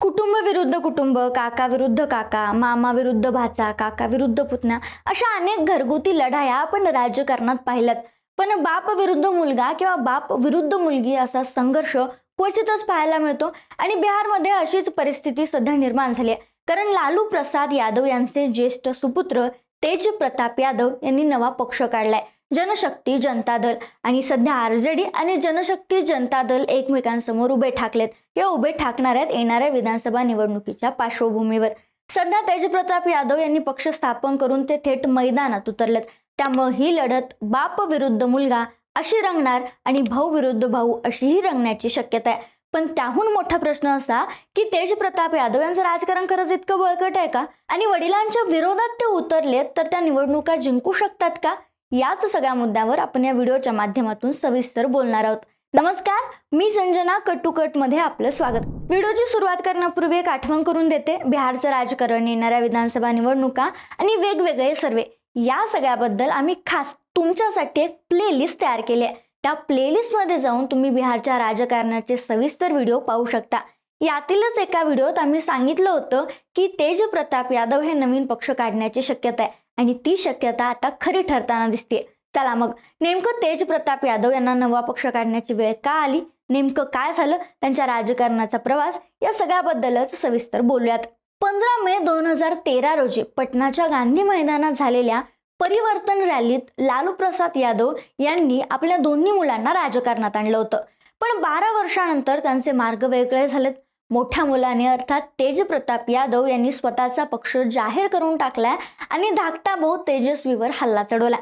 कुटुंब विरुद्ध कुटुंब काका विरुद्ध काका मामा विरुद्ध भाचा काका विरुद्ध पुतण्या अशा अनेक घरगुती लढाया आपण राजकारणात पाहिल्यात. पण बाप विरुद्ध मुलगा किंवा बाप विरुद्ध मुलगी असा संघर्ष क्वचितच पाहायला मिळतो आणि बिहारमध्ये अशीच परिस्थिती सध्या निर्माण झाली आहे. कारण लालू प्रसाद यादव यांचे ज्येष्ठ सुपुत्र तेज प्रताप यादव यांनी नवा पक्ष काढलाय. जनशक्ती जनता दल आणि सध्या आरजेडी आणि जनशक्ती जनता दल एकमेकांसमोर उभे ठाकलेत. या उभे ठाकणाऱ्यात येणाऱ्या विधानसभा निवडणुकीच्या पार्श्वभूमीवर. सध्या तेजप्रताप यादव यांनी पक्ष स्थापन करून ते थेट मैदानात उतरलेत. त्यामुळे ही लढत बाप विरुद्ध मुलगा अशी रंगणार आणि भाऊ विरुद्ध भाऊ अशीही रंगण्याची शक्यता आहे. पण त्याहून मोठा प्रश्न असा की तेज प्रताप यादव यांचं राजकारण खरंच इतकं बळकट आहे का? आणि वडिलांच्या विरोधात ते उतरलेत तर त्या निवडणुका जिंकू शकतात का? याच सगळ्या मुद्द्यावर आपण या व्हिडिओच्या माध्यमातून सविस्तर बोलणार आहोत. नमस्कार मी संजना कटमध्ये आपलं स्वागत. व्हिडिओची सुरुवात करण्यापूर्वी एक आठवण करून देते. बिहारचं राजकारण येणाऱ्या विधानसभा निवडणुका आणि वेगवेगळे सर्वे या सगळ्याबद्दल आम्ही खास तुमच्यासाठी एक प्लेलिस्ट तयार केली आहे. त्या प्लेलिस्टमध्ये जाऊन तुम्ही बिहारच्या राजकारणाचे सविस्तर व्हिडिओ पाहू शकता. यातीलच एका व्हिडिओत आम्ही सांगितलं होतं की तेज प्रताप यादव हे नवीन पक्ष काढण्याची शक्यता आहे आणि ती शक्यता आता खरी ठरताना दिसते चला मग. नेमकं तेज प्रताप यादव यांना नवा पक्ष काढण्याची वेळ का आली? नेमकं काय झालं? त्यांच्या राजकारणाचा प्रवास? या सगळ्याबद्दलच सविस्तर बोलूयात. पंधरा मे दोन हजार तेरा रोजी पटनाच्या गांधी मैदानात झालेल्या परिवर्तन रॅलीत लालू प्रसाद यादव यांनी आपल्या दोन्ही मुलांना राजकारणात आणलं होतं. पण बारा वर्षानंतर त्यांचे मार्ग वेगळे झालेत. मोठ्या मुलाने अर्थात तेज प्रताप यादव यांनी स्वतःचा पक्ष जाहीर करून टाकलाय आणि धाकटा भाऊ तेजस्वीवर हल्ला चढवला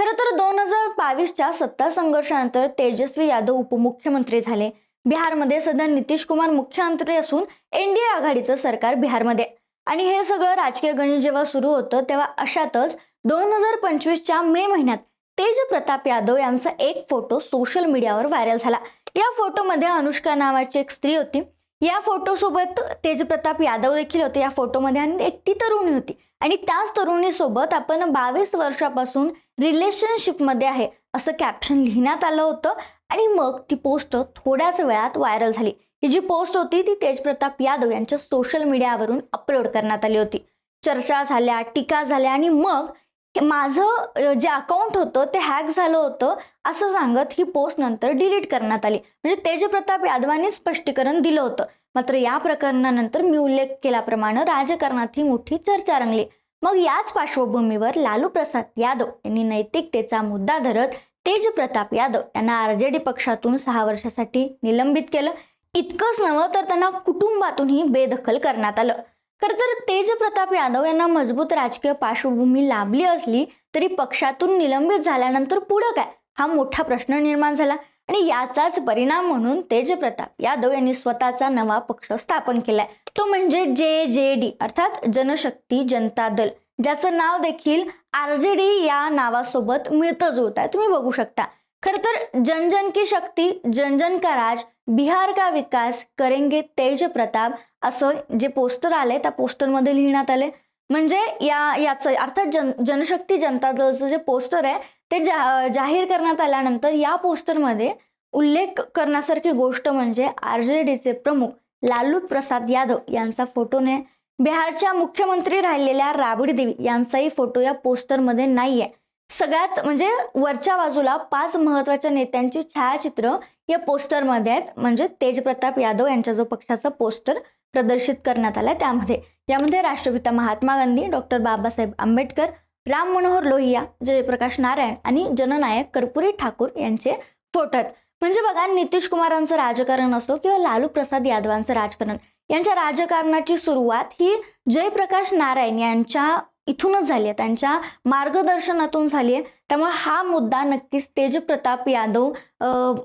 खरं तर दोन हजार बावीसच्या सत्ता संघर्षानंतर तेजस्वी यादव उपमुख्यमंत्री झाले. बिहारमध्ये सध्या नितीश कुमार मुख्यमंत्री असून एनडीए आघाडीचं सरकार बिहारमध्ये. आणि हे सगळं राजकीय गणित जेव्हा सुरू होतं तेव्हा अशातच दोन हजार पंचवीसच्या मे महिन्यात तेज प्रताप यादव यांचा एक फोटो सोशल मीडियावर व्हायरल झाला. या फोटोमध्ये अनुष्का नावाची एक स्त्री होती. या फोटोसोबत तेजप्रताप यादव देखील होते. या फोटोमध्ये आणि एकटी तरुणी होती. आणि त्याच तरुणीसोबत आपण बावीस वर्षापासून रिलेशनशिपमध्ये आहे. असं कॅप्शन लिहिण्यात आलं होतं आणि मग ती पोस्ट थोड्याच वेळात व्हायरल झाली. ही जी पोस्ट होती ती तेजप्रताप यादव यांच्या सोशल मीडियावरून अपलोड करण्यात आली होती. चर्चा झाल्या टीका झाल्या आणि मग माझं जे अकाउंट होतं ते हॅक झालं होतं असं सांगत ही पोस्ट नंतर डिलीट करण्यात आली. म्हणजे तेजप्रताप यादवांनी स्पष्टीकरण दिलं होतं. मात्र या प्रकरणानंतर मी उल्लेख केल्याप्रमाणे राजकारणात ही मोठी चर्चा रंगली. मग याच पार्श्वभूमीवर लालू प्रसाद यादव यांनी नैतिकतेचा मुद्दा धरत तेज प्रताप यादव यांना आरजेडी पक्षातून सहा वर्षासाठी निलंबित केलं. इतकंच नव्हं तर त्यांना कुटुंबातूनही बेदखल करण्यात आलं. खरं तर तेज प्रताप यादव यांना मजबूत राजकीय पार्श्वभूमी लाभली असली तरी पक्षातून निलंबित झाल्यानंतर पुढं काय? हा मोठा प्रश्न निर्माण झाला. आणि याचाच परिणाम म्हणून तेज प्रताप यादव यांनी स्वतःचा नवा पक्ष स्थापन केलाय. तो म्हणजे जे जे डी अर्थात जनशक्ती जनता दल ज्याचं नाव देखील आर जे डी या नावासोबत मिळतं जुळत आहे तुम्ही बघू शकता. खर तर जनजन की शक्ती जन का राज बिहार का विकास करेंगे तेज प्रताप असं जे पोस्टर आले त्या पोस्टरमध्ये लिहिण्यात आले. म्हणजे या याचं अर्थात जन जनशक्ती जनता दलचं जे पोस्टर आहे ते जा जाहीर करण्यात आल्यानंतर या पोस्टरमध्ये उल्लेख करण्यासारखी गोष्ट म्हणजे आर जे डीचे प्रमुख लालू प्रसाद यादव यांचा फोटोने बिहारच्या मुख्यमंत्री राहिलेल्या राबडी देवी यांचाही फोटो या पोस्टरमध्ये नाहीये. सगळ्यात म्हणजे वरच्या बाजूला पाच महत्त्वाच्या नेत्यांची छायाचित्र या पोस्टरमध्ये आहेत. म्हणजे तेजप्रताप यादव यांच्या जो पक्षाचा पोस्टर प्रदर्शित करण्यात आलाय त्यामध्ये. यामध्ये राष्ट्रपिता महात्मा गांधी डॉक्टर बाबासाहेब आंबेडकर राम मनोहर लोहिया जयप्रकाश नारायण आणि जननायक कर्पुरी ठाकूर यांचे फोटो आहेत. म्हणजे बघा नितीश कुमारांचं राजकारण असो किंवा लालू प्रसाद यादवांचं राजकारण यांच्या राजकारणाची सुरुवात ही जयप्रकाश नारायण यांच्या इथूनच झाली आहे. त्यांच्या मार्गदर्शनातून झाली आहे. त्यामुळे हा मुद्दा नक्कीच तेजप्रताप यादव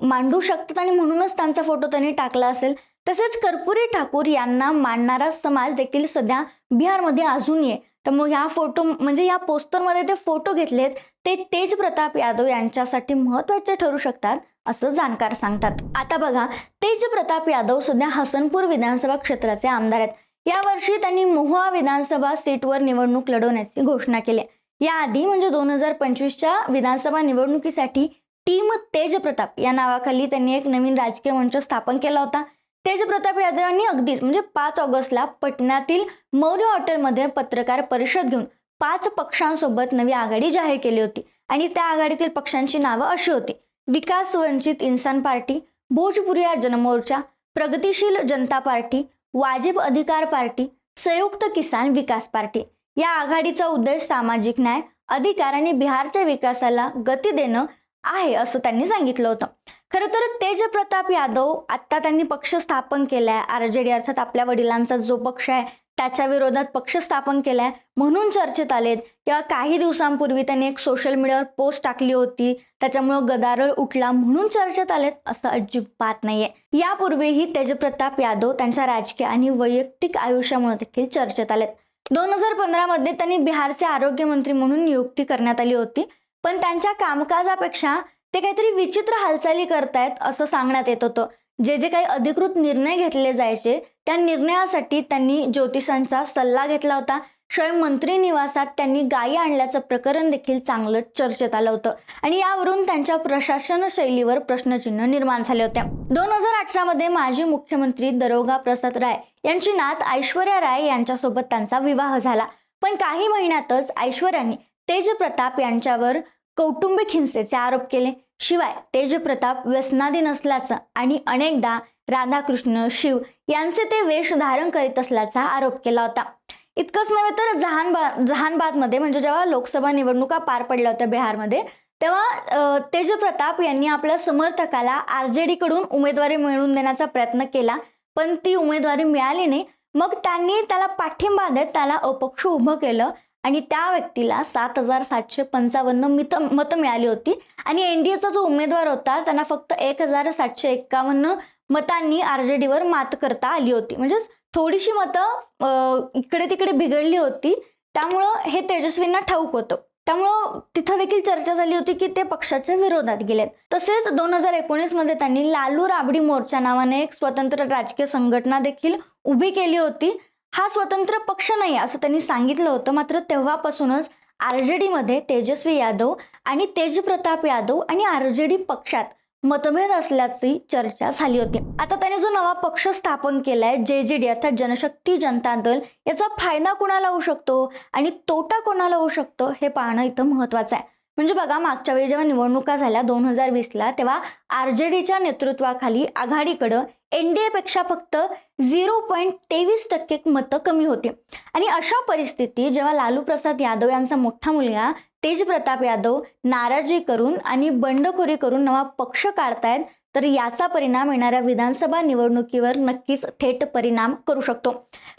मांडू शकतात आणि म्हणूनच त्यांचा फोटो त्यांनी टाकला असेल. तसेच कर्पुरी ठाकूर यांना मांडणारा समाज देखील सध्या बिहारमध्ये अजून आहे. तर मग ह्या फोटो म्हणजे या पोस्टरमध्ये ते फोटो घेतलेत ते तेज प्रताप यादव यांच्यासाठी महत्त्वाचे ठरू शकतात असं जाणकार सांगतात. आता बघा तेज प्रताप यादव सध्या हसनपूर विधानसभा क्षेत्राचे आमदार आहेत. यावर्षी त्यांनी मोहा विधानसभा सीटवर निवडणूक लढवण्याची घोषणा केली याआधी म्हणजे दोन हजार पंचवीसच्या विधानसभा निवडणुकीसाठी टीम तेज प्रताप या नावाखाली त्यांनी एक नवीन राजकीय मंच स्थापन केला होता. तेजप्रताप यादव यांनी अगदीच म्हणजे पाच ऑगस्टला पटण्यातील मौर्य हॉटेलमध्ये पत्रकार परिषद घेऊन पाच पक्षांसोबत नवी आघाडी जाहीर केली होती. आणि त्या आघाडीतील पक्षांची नावं अशी होती. विकास वंचित इन्सान पार्टी भोजपुरिया जनमोर्चा प्रगतिशील जनता पार्टी वाजिब अधिकार पार्टी संयुक्त किसान विकास पार्टी. या आघाडीचा उद्देश सामाजिक न्याय अधिकार आणि बिहारच्या विकासाला गती देणं आहे असं त्यांनी सांगितलं होतं. खरं तर तेजप्रताप यादव आत्ता त्यांनी पक्ष स्थापन केलाय. आर जे डी अर्थात आपल्या वडिलांचा जो पक्ष आहे त्याच्या विरोधात पक्ष स्थापन केलाय म्हणून चर्चेत आलेत. किंवा काही दिवसांपूर्वी त्यांनी एक सोशल मीडियावर पोस्ट टाकली होती. त्याच्यामुळं गदारोळ उठला म्हणून चर्चेत आलेत असं अजिबात नाहीये. यापूर्वीही तेजप्रताप यादव त्यांच्या राजकीय आणि वैयक्तिक आयुष्यामुळे देखील चर्चेत आलेत. दोन हजार पंधरामध्ये त्यांनी बिहारचे आरोग्यमंत्री म्हणून नियुक्ती करण्यात आली होती. पण त्यांच्या कामकाजापेक्षा ते काहीतरी विचित्र हालचाली करतायत असं सांगण्यात येत होतं. जे जे काही अधिकृत निर्णय घेतले जायचे त्या निर्णयासाठी त्यांनी ज्योतिषांचा सल्ला घेतला होता. शिवाय मंत्री निवासात त्यांनी गायी आणल्याचं प्रकरण देखील चांगलं चर्चेत आलं होतं. आणि यावरून त्यांच्या प्रशासन शैलीवर प्रश्नचिन्ह निर्माण झाले होते. दोन हजार अठरामध्ये माजी मुख्यमंत्री दरोगा प्रसाद राय यांची नात ऐश्वर्या राय यांच्यासोबत त्यांचा विवाह झाला. पण काही महिन्यातच ऐश्वर्याने तेजप्रताप यांच्यावर कौटुंबिक हिंसेचे आरोप केले. शिवाय तेजप्रताप व्यसनादी नसल्याचा आणि अनेकदा राधाकृष्ण शिव यांचे ते वेश धारण करीत असल्याचा आरोप केला होता. इतकंच नव्हे तर जहानबाद जहानबादमध्ये म्हणजे जेव्हा लोकसभा निवडणुका पार पडल्या होत्या बिहारमध्ये तेव्हा तेजप्रताप यांनी आपल्या समर्थकाला आर जे डीकडून उमेदवारी मिळवून देण्याचा प्रयत्न केला पण ती उमेदवारी मिळाली नाही. मग त्यांनी त्याला पाठिंबा देत त्याला अपक्ष उभं केलं. आणि त्या व्यक्तीला सात हजार सातशे पंचावन्न मित मतं मिळाली होती. आणि एन डी एचा जो उमेदवार होता त्यांना फक्त एक हजार सातशे एक्कावन्न मतांनी आर जे डीवर मात करता आली होती. म्हणजेच थोडीशी मतं इकडे तिकडे बिघडली होती. त्यामुळं हे तेजस्वींना ठाऊक होतं. त्यामुळं तिथं देखील चर्चा झाली होती की ते पक्षाच्या विरोधात गेलेत. तसेच दोन हजार एकोणीसमध्ये त्यांनी लालू राबडी मोर्चा नावाने एक स्वतंत्र राजकीय संघटना देखील उभी केली होती. हा स्वतंत्र पक्ष नाही असं त्यांनी सांगितलं होतं. मात्र तेव्हापासूनच आर जे डीमध्ये तेजस्वी यादव आणि तेजप्रताप यादव आणि आर जे डी पक्षात मतभेद असल्याची चर्चा झाली होती. आता त्याने जो नवा पक्ष स्थापन केलाय जे जे डी अर्थात जनशक्ती जनता दल याचा फायदा कोणाला होऊ शकतो आणि तोटा कोणाला होऊ शकतो हे पाहणं इथं महत्वाचं आहे. म्हणजे बघा मागच्या वेळी जेव्हा निवडणुका झाल्या दोन हजार वीसला तेव्हा आर जे डीच्या नेतृत्वाखाली आघाडीकडं एन डी एपेक्षा फक्त झिरो पॉईंट तेवीस टक्के मतं कमी होती. आणि अशा परिस्थिती जेव्हा लालू प्रसाद यादव यांचा मोठा मुलगा तेजप्रताप यादव नाराजी करून आणि बंडखोरी करून नवा पक्ष काढतायत तर याचा परिणाम येणाऱ्या विधानसभा निवडणुकीवर नक्कीच थेट परिणाम करू शकतो.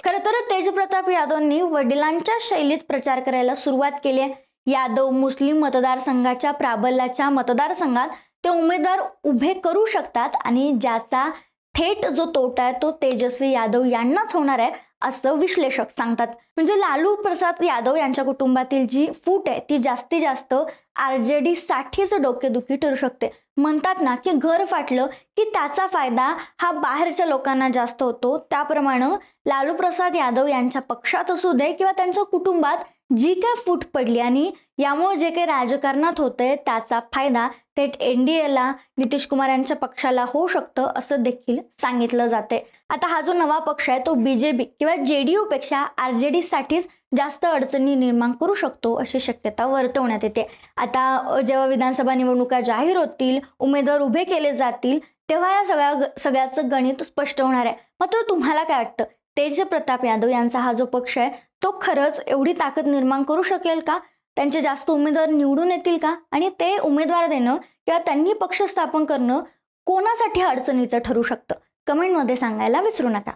खरं तर तेजप्रताप यादवनी वडिलांच्या शैलीत प्रचार करायला सुरुवात केली आहे. यादव मुस्लिम मतदारसंघाच्या प्राबल्याच्या मतदारसंघात ते उमेदवार उभे करू शकतात आणि ज्याचा थेट जो तोटा आहे तो तेजस्वी यादव यांनाच होणार आहे असं विश्लेषक सांगतात. म्हणजे लालू प्रसाद यादव यांच्या कुटुंबातील जी फूट आहे ती जास्तीत जास्त आर जे डी साठीच डोकेदुखी ठरू शकते. म्हणतात ना की घर फाटलं की त्याचा फायदा हा बाहेरच्या लोकांना जास्त होतो. त्याप्रमाणे लालू प्रसाद यादव यांच्या पक्षात असू दे किंवा त्यांच्या कुटुंबात जी काय फूट पडली आणि यामुळे जे काही राजकारणात होतंय त्याचा फायदा थेट एन डी एला नितीश कुमार यांच्या पक्षाला होऊ शकतं असं देखील सांगितलं जाते आता हा जो नवा पक्ष आहे तो बीजेपी किंवा जे डी पेक्षा आर जे डीसाठीच जास्त अडचणी निर्माण करू शकतो अशी शक्यता वर्तवण्यात येते. आता जेव्हा विधानसभा निवडणुका जाहीर होतील उमेदवार उभे केले जातील तेव्हा या सगळ्या सगळ्याचं गणित स्पष्ट होणार आहे. मात्र तुम्हाला काय वाटतं? तेज प्रताप यादव यांचा हा जो पक्ष आहे तो खरंच एवढी ताकद निर्माण करू शकेल का? त्यांचे जास्त उमेदवार निवडून येतील का? आणि ते उमेदवार देणं किंवा त्यांनी पक्ष स्थापन करणं कोणासाठी अडचणीचं ठरू शकतं? कमेंटमध्ये सांगायला विसरू नका.